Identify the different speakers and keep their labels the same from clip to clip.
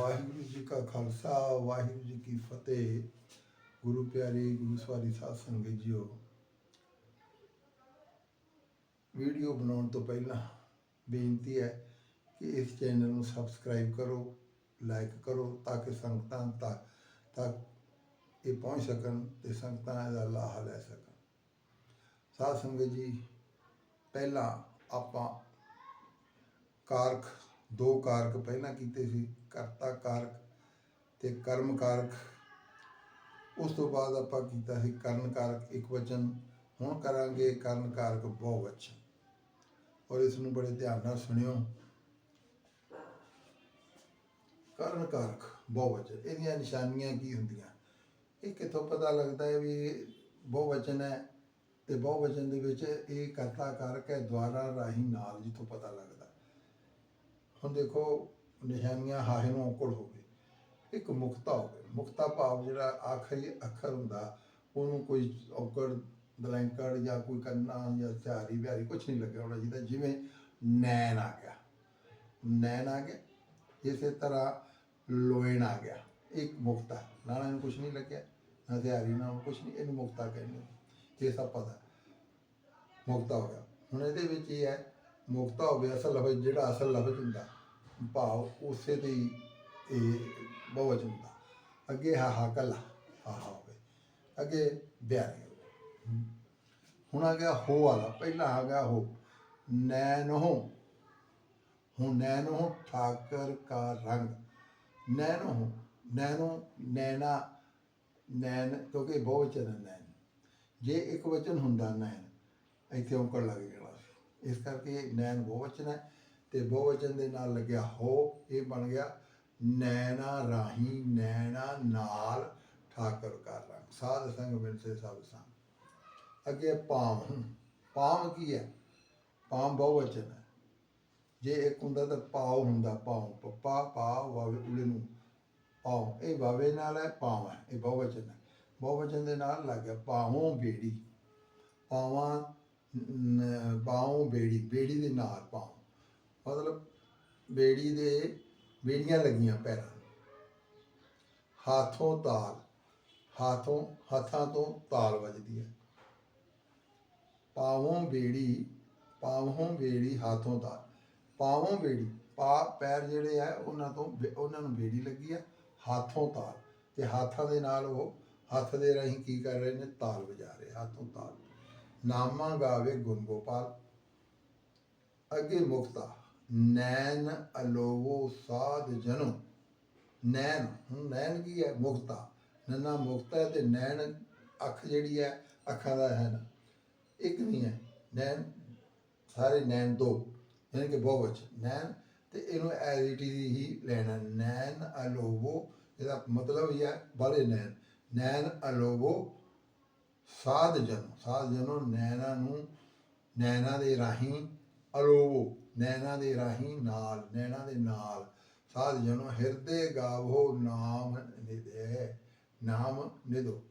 Speaker 1: ਵਾਹਿਗੁਰੂ ਜੀ ਕਾ ਖਾਲਸਾ, ਵਾਹਿਗੁਰੂ ਜੀ ਕੀ ਫਤਿਹ। ਗੁਰੂ ਪਿਆਰੇ ਗੁਰੂ ਸਵਾਰੀ ਸਾਧ ਸੰਗਤ ਜੀਓ, ਵੀਡੀਓ ਬਣਾਉਣ ਤੋਂ ਪਹਿਲਾਂ ਬੇਨਤੀ ਹੈ ਕਿ ਇਸ ਚੈਨਲ ਨੂੰ ਸਬਸਕ੍ਰਾਈਬ ਕਰੋ, ਲਾਈਕ ਕਰੋ ਤਾਂ ਕਿ ਸੰਗਤਾਂ ਤੱਕ ਤੱਕ ਇਹ ਪਹੁੰਚ ਸਕਣ ਤੇ ਸੰਗਤਾਂ ਇਹਦਾ ਲਾਹਾ ਲੈ ਸਕਣ। ਸਾਧ ਸੰਗਤ ਜੀ, ਪਹਿਲਾਂ ਆਪਾਂ ਕਾਰਖ ਦੋ ਕਾਰਕ ਪਹਿਲਾਂ ਕੀਤੇ ਸੀ, ਕਰਤਾ ਕਾਰਕ ਤੇ ਕਰਮ ਕਾਰਕ। ਉਸ ਤੋਂ ਬਾਅਦ ਆਪਾਂ ਕੀਤਾ ਸੀ ਕਰਨ ਕਾਰਕ, ਇੱਕ ਵਚਨ। ਹੁਣ ਕਰਾਂਗੇ ਕਰਨ ਕਾਰਕ ਬਹੁ ਔਰ ਇਸ ਨੂੰ ਬੜੇ ਧਿਆਨ ਨਾਲ ਸੁਣਿਓ। ਕਰਨ ਕਾਰਕ ਬਹੁ ਇਹਦੀਆਂ ਨਿਸ਼ਾਨੀਆਂ ਕੀ ਹੁੰਦੀਆਂ? ਇਹ ਕਿੱਥੋਂ ਪਤਾ ਲੱਗਦਾ ਹੈ ਵੀ ਬਹੁਵਚਨ ਹੈ? ਤੇ ਬਹੁਵਚਨ ਦੇ ਵਿੱਚ ਇਹ ਕਰਤਾ ਕਾਰਕ ਹੈ, ਦੁਆਰਾ ਰਾਹੀਂ ਨਾਲ, ਜਿੱਥੋਂ ਪਤਾ ਲੱਗਦਾ। ਹੁਣ ਦੇਖੋ ਨਿਸ਼ਾਨੀਆਂ ਹਾਹੇ ਨੂੰ ਔਕੜ ਹੋਵੇ ਇੱਕ ਮੁਕਤਾ ਹੋਵੇ ਮੁਕਤਾ ਭਾਵ ਜਿਹੜਾ ਆਖਰੀ ਅੱਖਰ ਹੁੰਦਾ, ਉਹਨੂੰ ਕੋਈ ਔਕੜ ਦਲੈਂਕੜ ਜਾਂ ਕੋਈ ਕੰਨਾ ਜਾਂ ਧਾਰੀ ਬਿਹਾਰੀ ਕੁਝ ਨਹੀਂ ਲੱਗਿਆ ਹੋਣਾ ਜਿਹਦਾ ਜਿਵੇਂ ਨੈਣ ਆ ਗਿਆ। ਨੈਣ ਆ ਗਿਆ, ਇਸੇ ਤਰ੍ਹਾਂ ਲੋਇਣ ਆ ਗਿਆ। ਇੱਕ ਮੁਕਤਾ। ਨਾਲੇ ਨੂੰ ਕੁਝ ਨਹੀਂ ਲੱਗਿਆ, ਨਾ ਧਾਰੀ ਨਾ ਕੁਝ ਨਹੀਂ। ਇਹਨੂੰ ਮੁਕਤਾ ਕਹਿੰਦੇ ਇਹ ਸਭ ਪਤਾ ਮੁਕਤਾ ਹੋ ਗਿਆ। ਹੁਣ ਇਹਦੇ ਵਿੱਚ ਇਹ ਹੈ ਮੁਕਤਾ ਹੋਵੇ, ਅਸਲ ਲਫ਼ਜ਼ ਜਿਹੜਾ ਅਸਲ ਲਫ਼ਜ਼ ਹੁੰਦਾ, ਭਾਵ ਉਸੇ ਦੀ ਇਹ ਬਹੁਵਚਨ ਹੁੰਦਾ। ਅੱਗੇ ਹਾ ਹਾ ਕੱਲਾ, ਹਾ ਹੋਵੇ। ਅੱਗੇ ਬਿਆਰੀ ਹੋਵੇ। ਹੁਣ ਆ ਗਿਆ ਹੋ ਵਾਲਾ, ਪਹਿਲਾਂ ਆ ਗਿਆ ਹੋ। ਨੈਣ ਹੋ। ਹੁਣ ਨੈਣ ਹੋ, ਠਾਕਰ ਕਾ ਰੰਗ। ਨੈਣ ਹੋ, ਨੈਣੋ ਨੈਣਾ ਨੈਨ ਕਿਉਂਕਿ ਬਹੁਵਚਨ ਹੈ ਨੈਣ। ਜੇ ਇੱਕ ਵਚਨ ਹੁੰਦਾ ਨੈਨ ਇੱਥੇ ਔਂਕੜ ਲੱਗ ਜਾਣਾ ਇਸ ਕਰਕੇ ਨੈਣ ਬਹੁਵਚਨ ਹੈ ਤੇ ਬਹੁਵਚਨ ਦੇ ਨਾਲ ਲੱਗਿਆ ਹੋ, ਇਹ ਬਣ ਗਿਆ ਨੈਣਾ ਰਾਹੀ, ਨੈਣਾ ਨਾਲ ਠਾਕਰ ਕਰ ਰੰਗ। ਸਾਧ ਸੰਗ ਮਿਲ ਸਭ ਸੰਗ। ਅੱਗੇ ਪਾਮ ਪਾਮ ਕੀ ਹੈ? ਪਾਮ ਬਹੁਵਚਨ ਹੈ। ਜੇ ਇੱਕ ਹੁੰਦਾ ਤਾਂ ਪਾਉ ਹੁੰਦਾ ਪਾਉ ਪੱਪਾ ਪਾ ਵਾਵੇ ਉਲੇ ਨੂੰ ਪਾਉ ਇਹ ਵਾਵੇ ਨਾਲ ਹੈ ਪਾਉ ਹੈ, ਇਹ ਬਹੁਵਚਨ ਹੈ। ਬਹੁਵਚਨ ਦੇ ਨਾਲ ਲੱਗ ਗਿਆ ਪਾਉਂ ਬੇੜੀ। ਪਾਵਾਂ ਪਾਉਂ ਬੇੜੀ ਬੇੜੀ ਦੇ ਨਾਲ ਪਾਉ ਮਤਲਬ ਬੇੜੀ ਦੇ ਬੇੜੀਆਂ ਲੱਗੀਆਂ ਪੈਰਾਂ ਨੂੰ। ਹਾਥੋਂ ਤਾਲ, ਹਾਥੋਂ, ਹੱਥਾਂ ਤੋਂ ਤਾਲ ਵੱਜਦੀ ਹੈ। ਪਾਵੋਂ ਬੇੜੀ ਪਾਵੋਂ ਬੇੜੀ, ਹਾਥੋਂ ਤਾਲ। ਪਾਵੋਂ ਬੇੜੀ, ਪਾ, ਪੈਰ ਜਿਹੜੇ ਆ, ਉਹਨਾਂ ਤੋਂ ਬੇ- ਉਹਨਾਂ ਨੂੰ ਬੇੜੀ ਲੱਗੀ ਆ, ਹਾਥੋਂ ਤਾਲ। ਤੇ ਹੱਥਾਂ ਦੇ ਨਾਲ ਉਹ, ਹੱਥ ਦੇ ਰਾਹੀਂ ਕੀ ਕਰ ਰਹੇ ਨੇ? ਤਾਲ ਵਜਾ ਰਹੇ, ਹੱਥੋਂ ਤਾਲ। ਨਾਮਾ ਗਾਵੇ ਗੁਣ ਗੋਪਾਲ ਅੱਗੇ ਮੁਕਤਾ, ਨੈਣ ਅਲੋਵੋ ਸਾਧ ਜਨੋ। ਨੈਣ, ਹੁਣ ਨੈਣ ਕੀ ਹੈ? ਮੁਕਤਾ। ਨੰਨਾ ਮੁਕਤਾ ਹੈ ਤੇ ਨੈਣ ਅੱਖ ਜਿਹੜੀ ਹੈ, ਅੱਖਾਂ ਦਾ ਹੈ ਨਾ। ਇੱਕ ਨਹੀਂ ਹੈ। ਨੈਣ, ਸਾਰੇ ਨੈਣ ਦੋ। ਯਾਨੀ ਕਿ ਬਹੁਵਚ। ਨੈਣ ਤੇ ਇਹਨੂੰ ਐਜ਼ ਇਟ ਇਜ਼ ਹੀ ਲੈਣਾ। ਨੈਣ ਅਲੋਵੋ, ਇਹਦਾ ਮਤਲਬ ਹੀ ਹੈ ਬਾਲੇ ਨੈਣ। ਨੈਣ ਅਲੋਵੋ ਸਾਧ ਜਨੋ ਸਾਧ ਜਨੋ ਨੈਣਾ ਨੂੰ, ਨੈਣਾ ਦੇ ਰਾਹੀਂ ਅਲੋਵੋ, ਨੈਣਾ ਦੇ ਰਾਹੀਂ ਨਾਲ, ਨੈਣਾ ਦੇ ਨਾਲ। ਸਾਧ ਜਨੋ ਹਿਰਦੇ ਗਾਵੋ, ਨਾਮ ਨਿਦੇ ਨਾਮ ਨਿਦੋ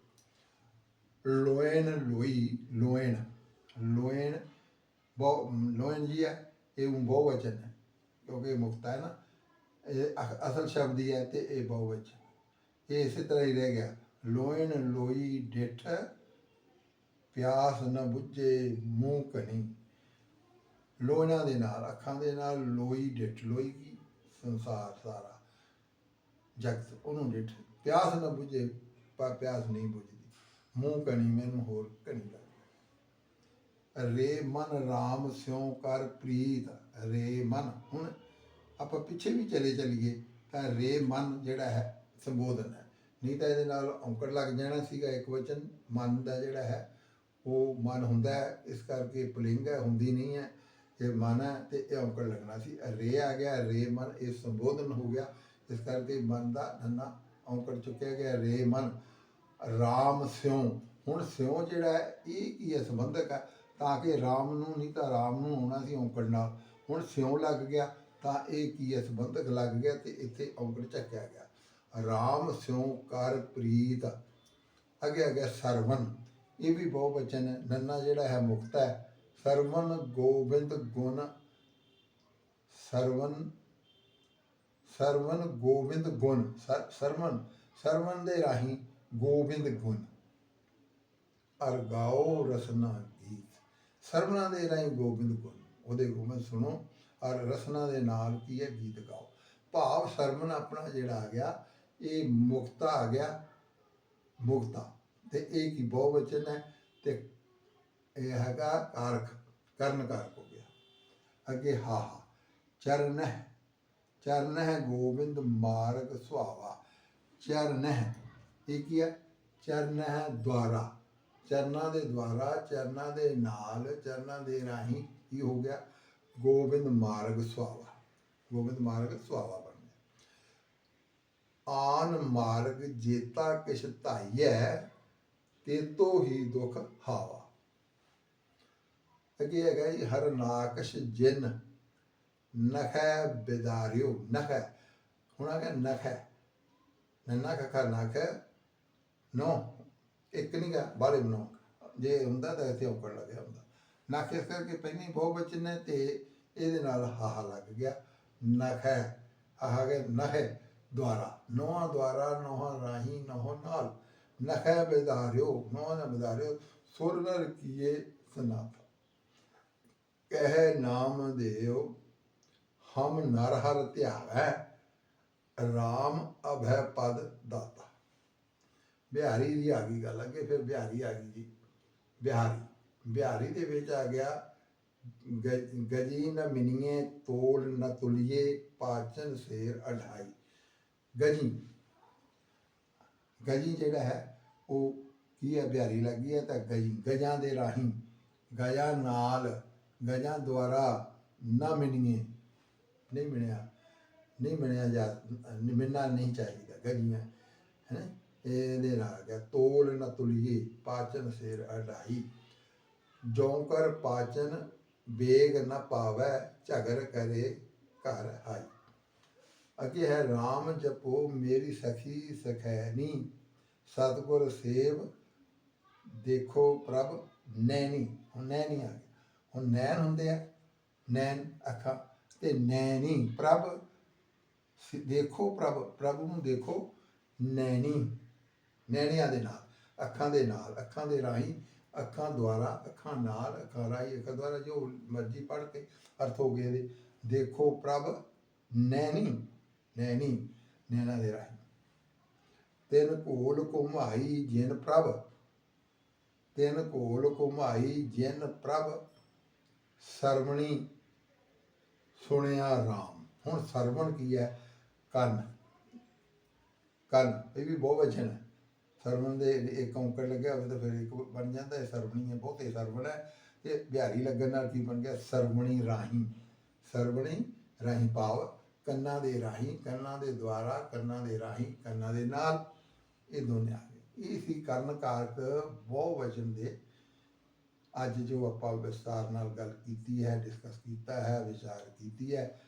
Speaker 1: ਲੋਇਨ ਲੋਈ ਲੋਇਨ ਲੋਇਨ ਬਹੁ ਲੋਇਨ ਜੀ ਹੈ, ਇਹ un ਬਹੁਵਚਨ ਹੈ, ਕਿਉਂਕਿ ਇਹ ਮੁਕਤਾ ਹੈ ਨਾ। ਇਹ ਅਸਲ ਸ਼ਬਦ ਹੀ ਹੈ ਤੇ ਇਹ ਬਹੁਵਚਨ। ਇਹ ਇਸੇ ਤਰ੍ਹਾਂ ਹੀ ਰਹਿ ਗਿਆ। ਲੋਇਨ ਲੋਈ ਡਿਠ ਪਿਆਸ ਨਾ ਬੁੱਝੇ ਮੂੰਹ ਕਣੀ ਲੋਇਨਾਂ ਦੇ ਨਾਲ, ਅੱਖਾਂ ਦੇ ਨਾਲ ਲੋਈ ਡਿੱਠ ਲੋਈ ਕੀ? ਸੰਸਾਰ ਸਾਰਾ। ਜਗਤ ਉਹਨੂੰ ਡਿੱਠ। ਪਿਆਸ ਨਾ ਬੁੱਝੇ, ਪਰ ਪਿਆਸ ਨਹੀਂ ਬੁੱਝਦੀ। ਮੂੰਹ ਕਣੀ ਮੈਨੂੰ ਹੋਰ ਕਣੀ ਲੱਗਦੀ। ਰੇ ਮਨ RAM ਸਿਉ ਕਰ ਪ੍ਰੀਤ। ਰੇ ਮਨ, ਹੁਣ ਆਪਾਂ ਪਿੱਛੇ ਵੀ ਚਲੇ ਚਲੀਏ, ਤਾਂ ਰੇ ਮਨ ਜਿਹੜਾ ਹੈ, ਸੰਬੋਧਨ ਹੈ। ਨਹੀਂ ਤਾਂ ਇਹਦੇ ਨਾਲ ਔਂਕੜ ਲੱਗ ਜਾਣਾ ਸੀਗਾ ਇੱਕ ਵਚਨ। ਮਨ ਦਾ ਜਿਹੜਾ ਹੈ ਉਹ ਮਨ ਹੁੰਦਾ ਹੈ, ਇਸ ਕਰਕੇ ਪੁਲਿੰਗ ਹੈ, ਹੁੰਦੀ ਨਹੀਂ ਹੈ, ਇਹ ਮਨ ਹੈ ਤੇ ਇਹ ਔਂਕੜ ਲੱਗਣਾ ਸੀ। ਰੇ ਆ ਗਿਆ ਰੇ ਮਨ, ਇਹ ਸੰਬੋਧਨ ਹੋ ਗਿਆ। ਇਸ ਕਰਕੇ ਮਨ ਦਾ ਨੰਨਾ ਔਂਕੜ ਚੁੱਕਿਆ ਗਿਆ, ਰੇ ਮਨ। ਰਾਮ ਸਿਉ, ਹੁਣ ਸਿਉ ਜਿਹੜਾ ਹੈ, ਇਹ ਕੀ ਹੈ, ਸੰਬੰਧਕ ਹੈ? ਤਾਂ ਕਿ ਰਾਮ ਨੂੰ ਨਹੀਂ ਤਾਂ ਰਾਮ ਨੂੰ ਆਉਣਾ ਸੀ ਔਂਕੜ ਨਾਲ। ਹੁਣ ਸਿਉ ਲੱਗ ਗਿਆ, ਤਾਂ ਇਹ ਕੀ ਹੈ, ਸੰਬੰਧਕ ਲੱਗ ਗਿਆ ਤੇ ਇੱਥੇ ਔਂਕੜ ਚੱਕਿਆ ਗਿਆ। ਰਾਮ ਸਿਉ ਕਰ ਪ੍ਰੀਤ, ਅੱਗੇ ਅੱਗੇ ਗਿਆ ਸਰਵਨ ਇਹ ਵੀ ਬਹੁ ਵਚਨ ਹੈ। ਨੰਨਾ ਜਿਹੜਾ ਹੈ ਮੁਕਤਾ ਹੈ। ਸਰਵਨ ਗੋਬਿੰਦ ਗੁਣ, ਸਰਵਨ ਸਰਵਨ ਗੋਬਿੰਦ ਗੁਣ, ਸਰ- ਸਰਵਨ ਸਰਵਨ ਦੇ ਰਾਹੀਂ ਗੋਬਿੰਦ ਗੁਣ। ਅਰ ਰਸਨਾ ਗੀਤ। ਸਰਵਨਾ ਦੇ ਰਾਹੀਂ ਗੋਬਿੰਦ ਗੁਣ। ਉਹਦੇ ਗੋਬਿੰਦ ਸੁਣੋ। ਔਰ ਰਸਨਾ ਦੇ ਨਾਲ ਕੀ ਹੈ? ਗੀਤ ਗਾਓ। ਭਾਵ ਸਰਵਨ ਆਪਣਾ ਜਿਹੜਾ ਆ ਗਿਆ, ਇਹ ਮੁਕਤਾ ਆ ਗਿਆ, ਮੁਕਤਾ। ਤੇ ਇਹ ਕੀ ਬਹੁਵਚਨ ਹੈ ਤੇ ਇਹ ਹੈਗਾ ਕਾਰਕ, ਕਰਨ ਕਾਰਕ ਹੋ ਗਿਆ। ਅੱਗੇ ਹਾ ਹਾ, ਚਰਨ ਹੈ ਚਰਨ ਹੈ ਗੋਬਿੰਦ ਮਾਰਗ ਸੁਹਾਵਾ। ਚਰਨ ਹੈ, ਇਹ ਕੀ ਹੈ? ਚਰਨ ਹੈ ਦੁਆਰਾ। ਚਰਨਾਂ ਦੇ ਦੁਆਰਾ, ਚਰਨਾਂ ਦੇ ਨਾਲ, ਚਰਨਾਂ ਦੇ ਰਾਹੀਂ ਕੀ ਹੋ ਗਿਆ? ਗੋਬਿੰਦ ਮਾਰਗ ਸੁਹਾਵਾ। ਗੋਬਿੰਦ ਮਾਰਗ ਸੁਹਾਵਾ ਬਣ ਗਿਆ। ਆਨ ਮਾਰਗ ਜੇਤਾ ਕਿਛ ਧਾਈਐ ਤੇਤੋ ਹੀ ਦੁਖ ਹਾਵਾ। ਅੱਗੇ ਹੈਗਾ ਜੀ, ਹਰ ਨਾਕਸ਼ ਜਿਨ ਨਖੈ ਬਿਦਾਰਿਓ, ਨਖੈ। ਹੁਣ ਆ ਗਿਆ ਨਖੈ। ਨੰਨਾ ਖਖਾ ਨਖੈ ਨੋ ਇੱਕ ਨਹੀਂ ਗਾ ਬਾਰੇ ਬਣਾਓ ਜੇ ਹੁੰਦਾ ਤਾਂ ਇੱਥੇ ਔਕੜ ਲੱਗਿਆ ਹੁੰਦਾ। ਨਖ ਇਸ ਕਰਕੇ ਪਹਿਲੀ ਬਹੁ ਬਚਨ ਹੈ ਤੇ ਇਹਦੇ ਨਾਲ ਹਾਹਾ ਲੱਗ ਗਿਆ। ਨਖੈ ਹਾਹਾ ਗਿਆ ਨਖੈ ਦੁਆਰਾ। ਨੋਹਾਂ ਦੁਆਰਾ ਨੋਹਾਂ ਰਾਹੀਂ ਨੋਹਾਂ ਨਾਲ। ਨਖੈ ਬਿਦਾਰਿਓ ਨੋਹਾਂ ਨਾ ਬਿਦਾਰਿਓ ਕੀਏ ਸਨਾਥ ਕਹਿ ਨਾਮ ਦੇਉ ਹਮ ਨਰ ਹਰ ਧਿਆਵੈ RAM ਅਭੈ ਪਦ ਦਾਤਾ। ਬਿਹਾਰੀ ਦੀ ਆ ਗਈ ਗੱਲ, ਅੱਗੇ ਫਿਰ ਬਿਹਾਰੀ ਆ ਗਈ ਜੀ। ਬਿਹਾਰੀ ਬਿਹਾਰੀ ਦੇ ਵਿੱਚ ਆ ਗਿਆ ਗਜੀ ਨ ਮਿਨੀਏ ਤੋਲ ਨ ਤੁਲੀਏ, ਪਾਚਨ ਸੇਰ ਅਢਾਈ। ਗਜੀ ਗਜੀ ਜਿਹੜਾ ਹੈ, ਉਹ ਕੀ ਹੈ, ਬਿਹਾਰੀ ਲੱਗੀ ਹੈ ਤਾਂ ਗਈ ਗਜਾਂ ਦੇ ਰਾਹੀਂ ਗਜਾਂ ਨਾਲ ਗਜਾਂ ਦੁਆਰਾ ਨਾ ਮਿਣੀਏ, ਨਹੀਂ ਮਿਲਿਆ ਨਹੀਂ ਮਿਲਿਆ ਜਾ ਮਿਲਣਾ ਨਹੀਂ ਚਾਹੀਦਾ ਗਜੀਆਂ ਹੈ ਇਹਦੇ ਨਾਲ ਗਿਆ, ਤੋਲ ਨਾ ਤੁਲੀਏ, ਪਾਚਨ ਸਿਰ ਅਢਾਈ, ਜੋਂਕਰ ਪਾਚਨ ਬੇਗ ਨਾ ਪਾਵੈ, ਝਗਰ ਕਰੇ ਘਰ ਹਾਈ। ਅੱਗੇ ਹੈ RAM ਜਪੋ, ਮੇਰੀ ਸਖੀ ਸਖੈਨੀ ਸਤਿਗੁਰ ਸੇਵ ਦੇਖੋ ਪ੍ਰਭ, ਨੈਣੀ, ਹੁਣ ਨੈਣੀ ਆ ਗਈ। ਹੁਣ ਨੈਣ ਹੁੰਦੇ ਆ, ਨੈਣ ਅੱਖਾਂ ਤੇ ਨੈਣੀ। ਪ੍ਰਭ ਦੇਖੋ ਪ੍ਰਭ ਪ੍ਰਭ ਨੂੰ ਦੇਖੋ ਨੈਣੀ, ਨੈਣਿਆਂ ਦੇ ਨਾਲ, ਅੱਖਾਂ ਦੇ ਨਾਲ, ਅੱਖਾਂ ਦੇ ਰਾਹੀਂ, ਅੱਖਾਂ ਦੁਆਰਾ, ਅੱਖਾਂ ਨਾਲ, ਅੱਖਾਂ ਰਾਹੀਂ, ਅੱਖਾਂ ਦੁਆਰਾ ਜੋ ਮਰਜ਼ੀ ਪੜ੍ਹ ਕੇ ਅਰਥ ਹੋ ਗਏ ਇਹਦੇ। ਦੇਖੋ ਪ੍ਰਭ, ਨੈਣੀ ਨੈਣੀ ਨੈਣਾ ਦੇ ਰਾਹੀਂ। ਤਿੰਨ ਕੋਲ ਘੁਮਾਈ ਜਿਨ ਪ੍ਰਭ, ਤਿੰਨ ਕੋਲ ਘੁਮਾਈ ਜਿਨ ਪ੍ਰਭ, ਸਰਵਣੀ ਸੁਣਿਆ ਰਾਮ। ਹੁਣ ਸਰਵਣ ਕੀ ਹੈ? ਕੰਨ। ਕੰਨ, ਇਹ ਵੀ ਬਹੁਤ ਵਚਨ ਹੈ। ਸਰਵਣ ਦੇ ਇੱਕ ਔਂਕੜ ਲੱਗਿਆ ਹੋਵੇ ਤਾਂ ਫਿਰ ਇੱਕ ਬਣ ਜਾਂਦਾ ਹੈ। ਸਰਵਣੀ ਹੈ, ਬਹੁਤੇ ਸਰਵਣ ਹੈ। ਤੇ ਬਿਹਾਰੀ ਲੱਗਣ ਨਾਲ ਕੀ ਬਣ ਗਿਆ? ਸਰਵਣੀ ਰਾਹੀਂ। ਸਰਵਣੀ ਰਾਹੀਂ ਭਾਵ ਕੰਨਾਂ ਦੇ ਰਾਹੀਂ, ਕੰਨਾਂ ਦੇ ਦੁਆਰਾ, ਕੰਨਾਂ ਦੇ ਰਾਹੀਂ, ਕੰਨਾਂ ਦੇ ਨਾਲ ਇਹ ਦੋਨੇ ਆ ਗਏ। ਇਹ ਸੀ ਕਰਨ ਕਾਰਕ ਬਹੁ ਵਚਨ ਦੇ। ਅੱਜ ਜੋ ਆਪਾਂ ਵਿਸਤਾਰ ਨਾਲ ਗੱਲ ਕੀਤੀ ਹੈ ਡਿਸਕਸ ਕੀਤਾ ਹੈ, ਵਿਚਾਰ ਕੀਤੀ ਹੈ,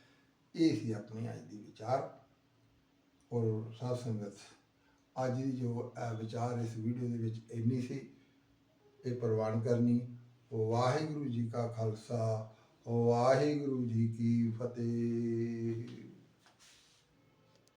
Speaker 1: ਇਹ ਸੀ ਆਪਣੀ ਅੱਜ ਦੀ ਵਿਚਾਰ। ਔਰ ਸਾਧ ਸੰਗਤ, ਅੱਜ ਦੀ ਜੋ ਵਿਚਾਰ ਇਸ ਵੀਡੀਓ ਦੇ ਵਿੱਚ ਇੰਨੀ ਸੀ, ਇਹ ਪ੍ਰਵਾਨ ਕਰਨੀ। ਵਾਹਿਗੁਰੂ ਜੀ ਕਾ ਖਾਲਸਾ, ਵਾਹਿਗੁਰੂ ਜੀ ਕੀ ਫਤਿਹ।